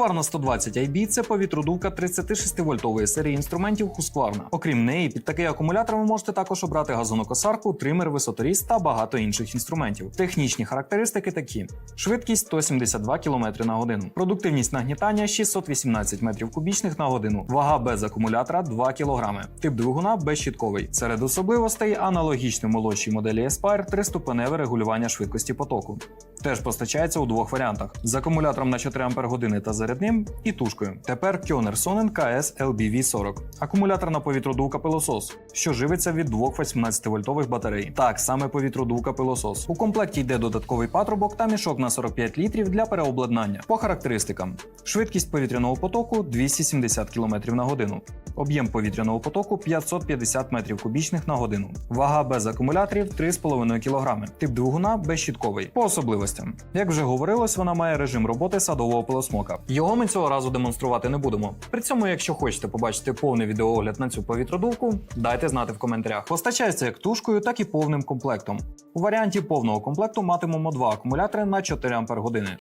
Husqvarna 120 IB – це повітродувка 36-вольтової серії інструментів Husqvarna. Окрім неї, під такий акумулятор ви можете також обрати газонокосарку, тример, висоторіз та багато інших інструментів. Технічні характеристики такі: швидкість 172 км на годину, продуктивність нагнітання 618 метрів кубічних на годину, вага без акумулятора 2 кг, тип двигуна безщітковий. Серед особливостей аналогічно молодшій моделі Aspire триступеневе регулювання швидкості потоку. Теж постачається у двох варіантах: з акумулятором на 4 Ах та зарядним і тушкою. Тепер Kioner Sonnen KS LBV40. Акумуляторна повітродувка пилосос, що живиться від двох 18-вольтових батарей. Так, саме повітродувка пилосос. У комплекті йде додатковий патрубок та мішок на 45 літрів для переобладнання. По характеристикам: швидкість повітряного потоку 270 км на годину. Об'єм повітряного потоку 550 метрів кубічних на годину. Вага без акумуляторів 3,5 кг. Тип двигуна безщітковий. По особливостям. Як вже говорилось, вона має режим роботи садового пилосмока. Його ми цього разу демонструвати не будемо. При цьому, якщо хочете побачити повний відеоогляд на цю повітродувку, дайте знати в коментарях. Постачається як тушкою, так і повним комплектом. У варіанті повного комплекту матимемо два акумулятори на 4 Ах.